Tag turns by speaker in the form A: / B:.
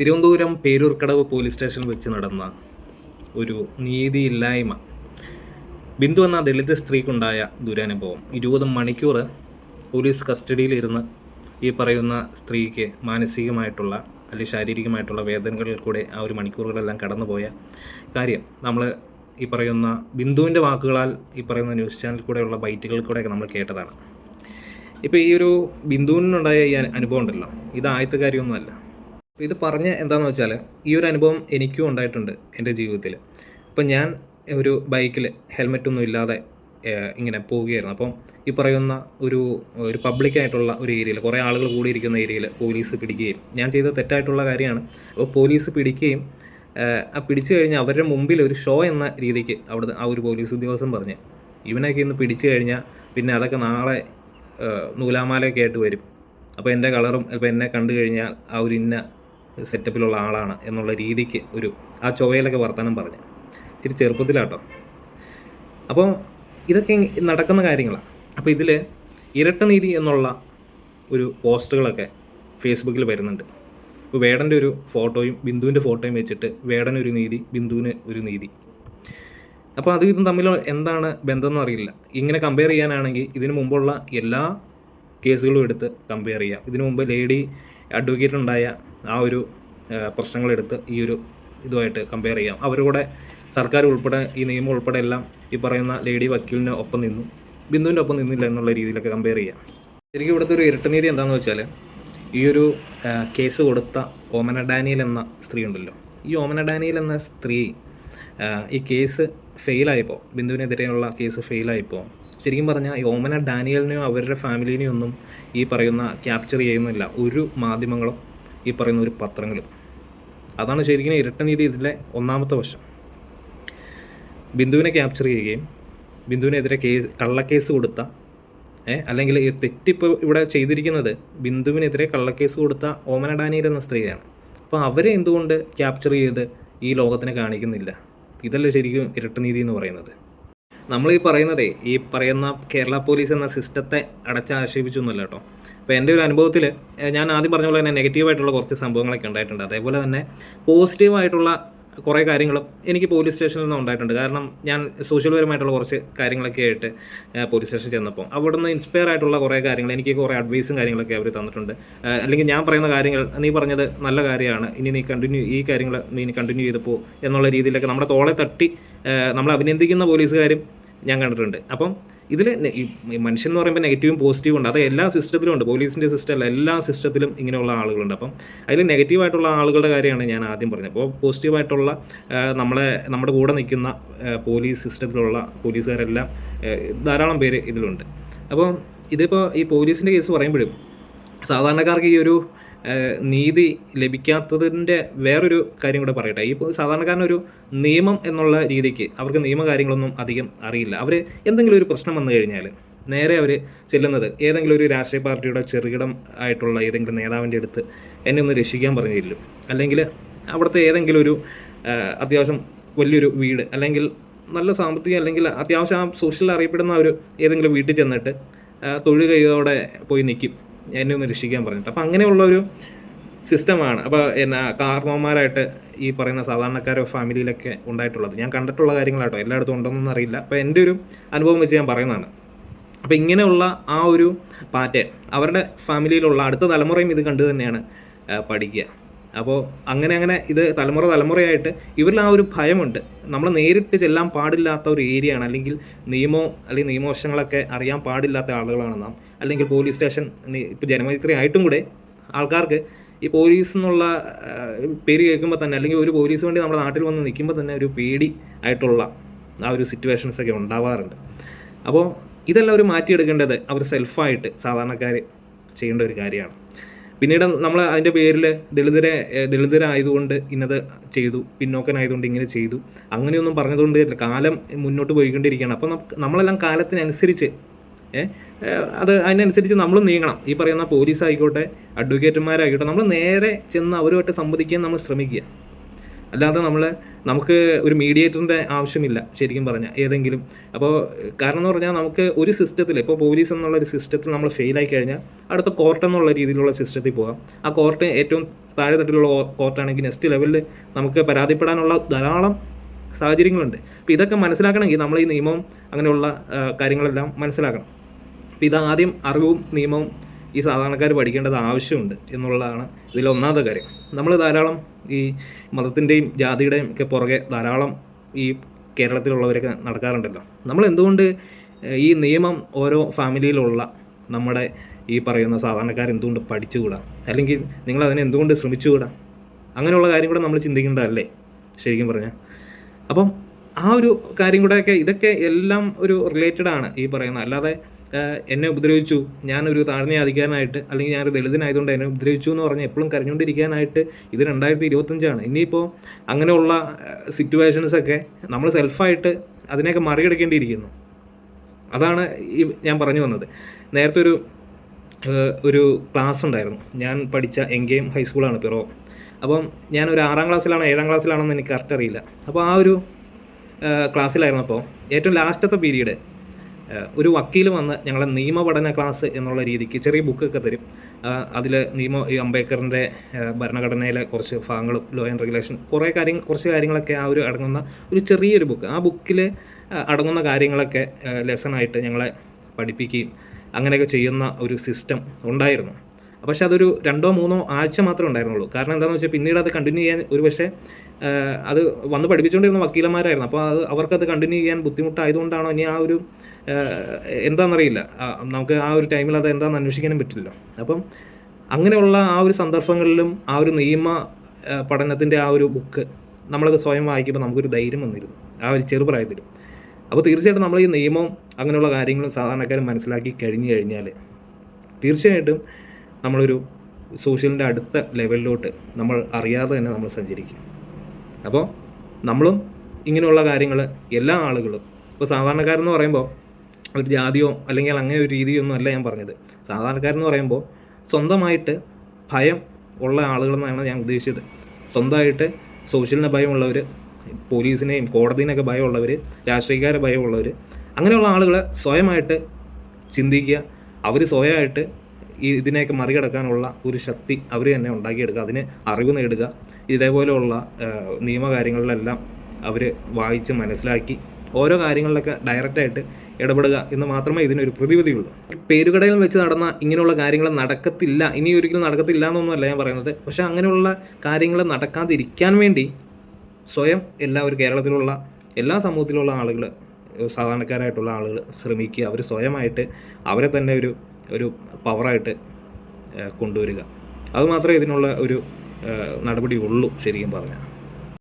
A: Thiruvananthapuram പേരൂർക്കടവ് police സ്റ്റേഷനിൽ വെച്ച് നടന്ന ഒരു നീതിയില്ലായ്മ. ബിന്ദു എന്ന ദളിത് സ്ത്രീക്കുണ്ടായ ദുരനുഭവം. ഇരുപത് മണിക്കൂർ പോലീസ് കസ്റ്റഡിയിലിരുന്ന് ഈ പറയുന്ന സ്ത്രീക്ക് മാനസികമായിട്ടുള്ള അല്ലെങ്കിൽ ശാരീരികമായിട്ടുള്ള വേദനകളിൽ കൂടെ ആ ഒരു മണിക്കൂറുകളെല്ലാം കടന്നുപോയ കാര്യം. നമ്മൾ ഈ പറയുന്ന ബിന്ദുവിന്റെ വാക്കുകളാൽ ഈ പറയുന്ന ന്യൂസ് ചാനൽ കൂടെയുള്ള ബൈറ്റുകളിൽ കൂടെയൊക്കെ നമ്മൾ കേട്ടതാണ്. ഇപ്പോൾ ഈ ഒരു ബിന്ദുവിനുണ്ടായ ഈ അനു- അനുഭവം ഉണ്ടല്ലോ. ഇത് ആദ്യത്തെ കാര്യമൊന്നുമല്ല ഇത് പറഞ്ഞ എന്താണെന്ന് വെച്ചാൽ ഈ ഒരു അനുഭവം എനിക്കും ഉണ്ടായിട്ടുണ്ട് എന്റെ ജീവിതത്തിൽ അപ്പം ഞാൻ ഒരു ബൈക്കിൽ ഹെൽമെറ്റൊന്നും ഇല്ലാതെ ഇങ്ങനെ പോവുകയായിരുന്നു. അപ്പം ഈ പറയുന്ന ഒരു ഒരു പബ്ലിക്കായിട്ടുള്ള ഒരു ഏരിയയിൽ കുറേ ആളുകൾ കൂടിയിരിക്കുന്ന ഏരിയയിൽ പോലീസ് പിടിക്കുകയും ഞാൻ ചെയ്ത തെറ്റായിട്ടുള്ള കാര്യമാണ്. അപ്പോൾ പോലീസ് പിടിക്കുകയും ആ പിടിച്ചു കഴിഞ്ഞാൽ അവരുടെ മുമ്പിൽ ഒരു ഷോ എന്ന രീതിക്ക് അവിടെ ആ ഒരു പോലീസ് ഉദ്യോഗസ്ഥൻ പറഞ്ഞ് ഇവനൊക്കെ ഇന്ന് പിടിച്ചു കഴിഞ്ഞാൽ പിന്നെ അതൊക്കെ നാളെ നൂലാമാലയൊക്കെ ആയിട്ട് വരും. അപ്പോൾ എന്റെ കളറും ഇപ്പോൾ എന്നെ കണ്ടു കഴിഞ്ഞാൽ ആ ഒരു ഇന്ന സെറ്റപ്പിലുള്ള ആളാണ് എന്നുള്ള രീതിക്ക് ഒരു ആ ചൊവ്വയിലൊക്കെ വർത്തമാനം പറഞ്ഞു. ഇച്ചിരി ചെറുപ്പത്തിലാട്ടോ. അപ്പോൾ ഇതൊക്കെ നടക്കുന്ന കാര്യങ്ങളാണ് അപ്പോൾ ഇതിൽ ഇരട്ടനീതി എന്നുള്ള ഒരു പോസ്റ്റുകളൊക്കെ ഫേസ്ബുക്കിൽ വരുന്നുണ്ട്. ഇപ്പോൾ വേടന്റെ ഒരു ഫോട്ടോയും ബിന്ദുവിന്റെ ഫോട്ടോയും വെച്ചിട്ട് വേടൻ ഒരു നീതി ബിന്ദുവിന് ഒരു നീതി. അപ്പോൾ അതും ഇതും തമ്മിൽ എന്താണ് ബന്ധം എന്ന് അറിയില്ല. ഇങ്ങനെ കമ്പയർ ചെയ്യാനാണെങ്കിൽ ഇതിനു മുമ്പുള്ള എല്ലാ കേസുകളും എടുത്ത് കമ്പയർ ചെയ്യാം. ഇതിനു മുമ്പ് ലേഡി അഡ്വക്കേറ്റ് ഉണ്ടായ ആ ഒരു പ്രശ്നങ്ങളെടുത്ത് ഈ ഒരു ഇതുമായിട്ട് കമ്പയർ ചെയ്യാം. അവരുടെ സർക്കാർ ഉൾപ്പെടെ ഈ നിയമം ഉൾപ്പെടെ എല്ലാം ഈ പറയുന്ന ലേഡി വക്കീലിന് ഒപ്പം നിന്നു. ബിന്ദുവിന്റെ ഒപ്പം നിന്നില്ല എന്നുള്ള രീതിയിലൊക്കെ കമ്പയർ ചെയ്യാം. ശരിക്കും ഇവിടുത്തെ ഒരു ഇരട്ടനീതി എന്താണെന്ന് വെച്ചാൽ ഈ ഒരു കേസ് കൊടുത്ത ഓമന ഡാനിയൽ എന്ന സ്ത്രീ ഉണ്ടല്ലോ. ഈ ഓമന ഡാനിയൽ എന്ന സ്ത്രീ ഈ കേസ് ഫെയിലായപ്പോൾ ബിന്ദുവിനെതിരെയുള്ള കേസ് ഫെയിലായപ്പോൾ ശരിക്കും പറഞ്ഞാൽ ഈ ഓമന ഡാനിയലിനെയോ അവരുടെ ഫാമിലിനെയോ ഒന്നും ഈ പറയുന്ന ക്യാപ്ചർ ചെയ്യുന്നില്ല. ഒരു മാധ്യമങ്ങളും ഈ പറയുന്ന ഒരു പത്രങ്ങളും. അതാണ് ശരിക്കും ഇരട്ടനീതി ഇതിലെ ഒന്നാമത്തെ വശം. ബിന്ദുവിനെ ക്യാപ്ചർ ചെയ്യുകയും ബിന്ദുവിനെതിരെ കേസ് കള്ളക്കേസ് കൊടുത്ത അല്ലെങ്കിൽ ഈ തെറ്റിപ്പോൾ ഇവിടെ ചെയ്തിരിക്കുന്നത് ബിന്ദുവിനെതിരെ കള്ളക്കേസ് കൊടുത്ത ഓമന ഡാനിയൽ എന്ന സ്ത്രീയാണ്. അപ്പോൾ അവരെ എന്തുകൊണ്ട് ക്യാപ്ചർ ചെയ്ത് ഈ ലോകത്തിനെ കാണിക്കുന്നില്ല? ഇതല്ല ശരിക്കും ഇരട്ടനീതി എന്ന് പറയുന്നത്. നമ്മൾ ഈ പറയുന്നതേ ഈ പറയുന്ന കേരള പോലീസ് എന്ന സിസ്റ്റത്തെ അടച്ചാക്ഷേപിച്ചൊന്നുമല്ല കേട്ടോ. അപ്പോൾ എന്റെ ഒരു അനുഭവത്തിൽ ഞാൻ ആദ്യം പറഞ്ഞ പോലെ തന്നെ നെഗറ്റീവായിട്ടുള്ള കുറച്ച് സംഭവങ്ങളൊക്കെ ഉണ്ടായിട്ടുണ്ട്. അതേപോലെ തന്നെ പോസിറ്റീവായിട്ടുള്ള കുറേ കാര്യങ്ങളും എനിക്ക് പോലീസ് സ്റ്റേഷനിൽ നിന്ന് ഉണ്ടായിട്ടുണ്ട്. കാരണം ഞാൻ സോഷ്യൽപരമായിട്ടുള്ള കുറച്ച് കാര്യങ്ങളൊക്കെ ആയിട്ട് പോലീസ് സ്റ്റേഷനിൽ ചെന്നപ്പോൾ അവിടുന്ന് ഇൻസ്പയർ ആയിട്ടുള്ള കുറേ കാര്യങ്ങൾ എനിക്ക് കുറേ അഡ്വൈസും കാര്യങ്ങളൊക്കെ അവർ തന്നിട്ടുണ്ട്. അല്ലെങ്കിൽ ഞാൻ പറയുന്ന കാര്യങ്ങൾ നീ പറഞ്ഞത് നല്ല കാര്യമാണ് ഇനി നീ കണ്ടിന്യൂ ഈ കാര്യങ്ങൾ നീ കണ്ടിന്യൂ ചെയ്തപ്പോൾ എന്നുള്ള രീതിയിലൊക്കെ നമ്മുടെ തോളെ തട്ടി നമ്മളെ അഭിനന്ദിക്കുന്ന പോലീസുകാരും ഞാൻ കണ്ടിട്ടുണ്ട്. അപ്പം ഇതിൽ മനുഷ്യൻ എന്ന് പറയുമ്പോൾ നെഗറ്റീവും പോസിറ്റീവും ഉണ്ട്. അത് എല്ലാ സിസ്റ്റത്തിലും ഉണ്ട്. പോലീസിന്റെ സിസ്റ്റം അല്ല എല്ലാ സിസ്റ്റത്തിലും ഇങ്ങനെയുള്ള ആളുകളുണ്ട്. അപ്പം അതിൽ നെഗറ്റീവായിട്ടുള്ള ആളുകളുടെ കാര്യമാണ് ഞാൻ ആദ്യം പറഞ്ഞത്. അപ്പോൾ പോസിറ്റീവായിട്ടുള്ള നമ്മളെ നമ്മുടെ കൂടെ നിൽക്കുന്ന പോലീസ് സിസ്റ്റത്തിലുള്ള പോലീസുകാരെല്ലാം ധാരാളം പേര് ഇതിലുണ്ട്. അപ്പോൾ ഇതിപ്പോൾ ഈ പോലീസിന്റെ കേസ് പറയുമ്പോഴും സാധാരണക്കാർക്ക് ഈ ഒരു നീതി ലഭിക്കാത്തതിന്റെ വേറൊരു കാര്യം കൂടെ പറയട്ടെ. ഈ സാധാരണക്കാരനൊരു നിയമം എന്നുള്ള രീതിക്ക് അവർക്ക് നിയമകാര്യങ്ങളൊന്നും അധികം അറിയില്ല. അവർ എന്തെങ്കിലും ഒരു പ്രശ്നം വന്നു കഴിഞ്ഞാൽ നേരെ അവർ ചെല്ലുന്നത് ഏതെങ്കിലും ഒരു രാഷ്ട്രീയ പാർട്ടിയുടെ ചെറുകിടം ആയിട്ടുള്ള ഏതെങ്കിലും നേതാവിന്റെ അടുത്ത് എന്നെ ഒന്ന് രക്ഷിക്കാൻ പറഞ്ഞു അല്ലെങ്കിൽ അവിടുത്തെ ഏതെങ്കിലും ഒരു അത്യാവശ്യം വലിയൊരു വീട് അല്ലെങ്കിൽ നല്ല സാമ്പത്തികം അല്ലെങ്കിൽ അത്യാവശ്യം ആ സോഷ്യൽ അറിയപ്പെടുന്ന ഒരു ഏതെങ്കിലും വീട്ടിൽ ചെന്നിട്ട് തൊഴിൽ കൈയോടെ പോയി നിൽക്കും. എന്നെ ഒന്ന് രക്ഷിക്കാൻ പറഞ്ഞിട്ട്. അങ്ങനെയുള്ള ഒരു സിസ്റ്റമാണ്. അപ്പോൾ എന്നാ കാർമ്മമാരായിട്ട് ഈ പറയുന്ന സാധാരണക്കാരോ ഫാമിലിയിലൊക്കെ ഉണ്ടായിട്ടുള്ളത്. ഞാൻ കണ്ടിട്ടുള്ള കാര്യങ്ങളാട്ടോ. എല്ലായിടത്തും ഉണ്ടോന്നൊന്നും അറിയില്ല. അപ്പോൾ എന്റെ ഒരു അനുഭവം വെച്ച് ഞാൻ പറയുന്നതാണ്. അപ്പോൾ ഇങ്ങനെയുള്ള ആ ഒരു പാറ്റേൺ അവരുടെ ഫാമിലിയിലുള്ള അടുത്ത തലമുറയും ഇത് കണ്ടു തന്നെയാണ് പഠിക്കുക. അപ്പോൾ അങ്ങനെ അങ്ങനെ ഇത് തലമുറ തലമുറയായിട്ട് ഇവരിൽ ആ ഒരു ഭയമുണ്ട്. നമ്മൾ നേരിട്ട് ചെല്ലാൻ പാടില്ലാത്ത ഒരു ഏരിയയാണ്. അല്ലെങ്കിൽ നിയമോ അല്ലെങ്കിൽ നിയമവശങ്ങളൊക്കെ അറിയാൻ പാടില്ലാത്ത ആളുകളാണ് നാം. അല്ലെങ്കിൽ പോലീസ് സ്റ്റേഷൻ ഇപ്പോൾ ജനമൈത്രി ആയിട്ടും കൂടെ ആൾക്കാർക്ക് ഈ പോലീസ് എന്നുള്ള പേര് കേൾക്കുമ്പോൾ തന്നെ അല്ലെങ്കിൽ ഒരു പോലീസ് വേണ്ടി നമ്മുടെ നാട്ടിൽ വന്ന് നിൽക്കുമ്പോൾ തന്നെ ഒരു പേടി ആയിട്ടുള്ള ആ ഒരു സിറ്റുവേഷൻസൊക്കെ ഉണ്ടാവാറുണ്ട്. അപ്പോൾ ഇതെല്ലാം ഒരു മാറ്റിയെടുക്കേണ്ടത് അവർ സെൽഫായിട്ട് സാധാരണക്കാർ ചെയ്യേണ്ട ഒരു കാര്യമാണ്. പിന്നീട് നമ്മൾ അതിന്റെ പേരിൽ ദളിതരെ ദളിതരായതുകൊണ്ട് ഇന്നത് ചെയ്തു പിന്നോക്കനായതുകൊണ്ട് ഇങ്ങനെ ചെയ്തു. അങ്ങനെയൊന്നും പറഞ്ഞതുകൊണ്ട് കാലം മുന്നോട്ട് പോയിക്കൊണ്ടിരിക്കുകയാണ്. അപ്പോൾ നമുക്ക് നമ്മളെല്ലാം കാലത്തിനനുസരിച്ച് അത് അതിനനുസരിച്ച് നമ്മൾ നീങ്ങണം. ഈ പറയുന്ന പോലീസ് ആയിക്കോട്ടെ അഡ്വക്കേറ്റുമാരായിക്കോട്ടെ നമ്മൾ നേരെ ചെന്ന് അവരുമായിട്ട് സംവദിക്കാൻ നമ്മൾ ശ്രമിക്കുക. അല്ലാതെ നമ്മൾ നമുക്ക് ഒരു മീഡിയേറ്ററിന്റെ ആവശ്യമില്ല ശരിക്കും പറഞ്ഞാൽ ഏതെങ്കിലും. അപ്പോൾ കാരണം എന്ന് പറഞ്ഞാൽ നമുക്ക് ഒരു സിസ്റ്റത്തിൽ ഇപ്പോൾ പോലീസ് എന്നുള്ള ഒരു സിസ്റ്റത്തിൽ നമ്മൾ ഫെയിലായി കഴിഞ്ഞാൽ അടുത്ത കോർട്ട് എന്നുള്ള രീതിയിലുള്ള സിസ്റ്റത്തിൽ പോകാം ആ കോർട്ട് ഏറ്റവും താഴെ തട്ടിലുള്ള കോർട്ടാണെങ്കിൽ നെക്സ്റ്റ് ലെവലിൽ നമുക്ക് പരാതിപ്പെടാനുള്ള ധാരാളം സാഹചര്യങ്ങളുണ്ട്. അപ്പോൾ ഇതൊക്കെ മനസ്സിലാക്കണമെങ്കിൽ നമ്മൾ ഈ നിയമവും അങ്ങനെയുള്ള കാര്യങ്ങളെല്ലാം മനസ്സിലാക്കണം. അപ്പോൾ ഇതാദ്യം അറിവും നിയമവും ഈ സാധാരണക്കാർ പഠിക്കേണ്ടത് ആവശ്യമുണ്ട് എന്നുള്ളതാണ് ഇതിൽ ഒന്നാമത്തെ കാര്യം. നമ്മൾ ധാരാളം ഈ മതത്തിന്റെയും ജാതിയുടെയും ഒക്കെ പുറകെ ധാരാളം ഈ കേരളത്തിലുള്ളവരൊക്കെ നടക്കാറുണ്ടല്ലോ. നമ്മൾ എന്തുകൊണ്ട് ഈ നിയമം ഓരോ ഫാമിലിയിലുള്ള നമ്മുടെ ഈ പറയുന്ന സാധാരണക്കാർ എന്തുകൊണ്ട് പഠിച്ചുകൂടാ? അല്ലെങ്കിൽ നിങ്ങൾ അതിനെ എന്തുകൊണ്ട് ശ്രമിച്ചുകൂടാ? അങ്ങനെയുള്ള കാര്യം കൂടെ നമ്മൾ ചിന്തിക്കേണ്ടതല്ലേ? ശരിക്കും പറഞ്ഞാൽ അപ്പം ആ ഒരു കാര്യം കൂടെയൊക്കെ ഇതൊക്കെ എല്ലാം ഒരു റിലേറ്റഡ് ആണ് ഈ പറയുന്ന. അല്ലാതെ എന്നെ ഉപദ്രവിച്ചു. ഞാനൊരു താഴ്ന്ന അധികാരനായിട്ട് അല്ലെങ്കിൽ ഞാനൊരു ദളിതനായതുകൊണ്ട് എന്നെ ഉപദ്രവിച്ചു എന്ന് പറഞ്ഞ് എപ്പോഴും കരഞ്ഞുകൊണ്ടിരിക്കാനായിട്ട് ഇത് രണ്ടായിരത്തി ഇരുപത്തഞ്ചാണ് ഇനിയിപ്പോൾ അങ്ങനെയുള്ള സിറ്റുവേഷൻസൊക്കെ നമ്മൾ സെൽഫായിട്ട് അതിനെയൊക്കെ മറികടക്കേണ്ടിയിരിക്കുന്നു. അതാണ് ഈ ഞാൻ പറഞ്ഞു വന്നത്. നേരത്തെ ഒരു ഒരു ക്ലാസ് ഉണ്ടായിരുന്നു. ഞാൻ പഠിച്ച എങ്കെയും ഹൈസ്കൂളാണ് പിറോ അപ്പം ഞാനൊരു ആറാം ക്ലാസ്സിലാണോ ഏഴാം ക്ലാസ്സിലാണോന്ന് എനിക്ക് കറക്റ്റ് അറിയില്ല. അപ്പോൾ ആ ഒരു ക്ലാസ്സിലായിരുന്നപ്പോൾ ഏറ്റവും ലാസ്റ്റത്തെ പീരീഡ് ഒരു വക്കീൽ വന്ന് ഞങ്ങളെ നിയമപഠന ക്ലാസ് എന്നുള്ള രീതിക്ക് ചെറിയ ബുക്കൊക്കെ തരും. അതിൽ നിയമ ഈ അംബേദ്കറിന്റെ ഭരണഘടനയിലെ കുറച്ച് ഭാഗങ്ങളും ലോ ആൻഡ് റെഗുലേഷൻ കുറേ കാര്യങ്ങൾ കുറച്ച് കാര്യങ്ങളൊക്കെ ആ ഒരു അടങ്ങുന്ന ഒരു ചെറിയൊരു ബുക്ക് ആ ബുക്കിൽ അടങ്ങുന്ന കാര്യങ്ങളൊക്കെ ലെസണായിട്ട് ഞങ്ങളെ പഠിപ്പിക്കുകയും അങ്ങനെയൊക്കെ ചെയ്യുന്ന ഒരു സിസ്റ്റം ഉണ്ടായിരുന്നു. പക്ഷെ അതൊരു രണ്ടോ മൂന്നോ ആഴ്ച മാത്രമേ ഉണ്ടായിരുന്നുള്ളൂ. കാരണം എന്താണെന്ന് വെച്ചാൽ പിന്നീട് അത് കണ്ടിന്യൂ ചെയ്യാൻ ഒരു പക്ഷേ അത് വന്ന് പഠിപ്പിച്ചുകൊണ്ടിരുന്ന വക്കീലന്മാരായിരുന്നു. അപ്പോൾ അത് അവർക്കത് കണ്ടിന്യൂ ചെയ്യാൻ ബുദ്ധിമുട്ടായതുകൊണ്ടാണോ ഇനി ആ ഒരു എന്താണെന്നറിയില്ല. നമുക്ക് ആ ഒരു ടൈമിൽ അത് എന്താണെന്ന് അന്വേഷിക്കാനും പറ്റില്ലല്ലോ. അപ്പം അങ്ങനെയുള്ള ആ ഒരു സന്ദർഭങ്ങളിലും ആ ഒരു നിയമ പഠനത്തിന്റെ ആ ഒരു ബുക്ക് നമ്മളത് സ്വയം വായിക്കുമ്പോൾ നമുക്കൊരു ധൈര്യം വന്നിരുന്നു. ആ ഒരു ചെറുപ്രായത്തിൽ അപ്പോൾ തീർച്ചയായിട്ടും നമ്മൾ ഈ നിയമവും അങ്ങനെയുള്ള കാര്യങ്ങളും സാധാരണക്കാരും മനസ്സിലാക്കി കഴിഞ്ഞു കഴിഞ്ഞാൽ തീർച്ചയായിട്ടും നമ്മളൊരു സോഷ്യലിന്റെ അടുത്ത ലെവലിലോട്ട് നമ്മൾ അറിയാതെ തന്നെ നമ്മൾ സഞ്ചരിക്കും. അപ്പോൾ നമ്മളും ഇങ്ങനെയുള്ള കാര്യങ്ങൾ എല്ലാ ആളുകളും ഇപ്പോൾ സാധാരണക്കാരെന്ന് പറയുമ്പോൾ ഒരു ജാതിയോ അല്ലെങ്കിൽ അങ്ങനെ ഒരു രീതിയോ ഒന്നും അല്ല ഞാൻ പറഞ്ഞത്. സാധാരണക്കാരെന്ന് പറയുമ്പോൾ സ്വന്തമായിട്ട് ഭയം ഉള്ള ആളുകളെന്നാണ് ഞാൻ ഉദ്ദേശിച്ചത്. സ്വന്തമായിട്ട് സോഷ്യലിന് ഭയമുള്ളവർ പോലീസിനെയും കോടതിനൊക്കെ ഭയമുള്ളവർ രാഷ്ട്രീയക്കാരെ ഭയമുള്ളവർ അങ്ങനെയുള്ള ആളുകൾ സ്വയമായിട്ട് ചിന്തിക്കുക അവർ സ്വയമായിട്ട് ഈ ഇതിനെയൊക്കെ മറികടക്കാനുള്ള ഒരു ശക്തി അവർ തന്നെ ഉണ്ടാക്കിയെടുക്കുക അതിന് അറിവ് നേടുക ഇതേപോലെയുള്ള നിയമകാര്യങ്ങളിലെല്ലാം അവർ വായിച്ച് മനസ്സിലാക്കി ഓരോ കാര്യങ്ങളിലൊക്കെ ഡയറക്റ്റായിട്ട് ഇടപെടുക എന്ന് മാത്രമേ ഇതിനൊരു പ്രതിവിധിയുള്ളൂ. പേരുകടയിൽ വെച്ച് നടന്ന ഇങ്ങനെയുള്ള കാര്യങ്ങൾ നടക്കത്തില്ല ഇനി ഒരിക്കലും നടക്കത്തില്ല എന്നൊന്നുമല്ല ഞാൻ പറയുന്നത്. പക്ഷേ അങ്ങനെയുള്ള കാര്യങ്ങൾ നടക്കാതിരിക്കാൻ വേണ്ടി സ്വയം എല്ലാ ഒരു കേരളത്തിലുള്ള എല്ലാ സമൂഹത്തിലുള്ള ആളുകൾ സാധാരണക്കാരായിട്ടുള്ള ആളുകൾ ശ്രമിക്കുക. അവർ സ്വയമായിട്ട് അവരെ തന്നെ ഒരു ഒരു പവറായിട്ട് കൊണ്ടുവരിക. അതുമാത്രമേ ഇതിനുള്ള ഒരു നടപടി ഉള്ളൂ ശരിക്കും പറഞ്ഞാൽ.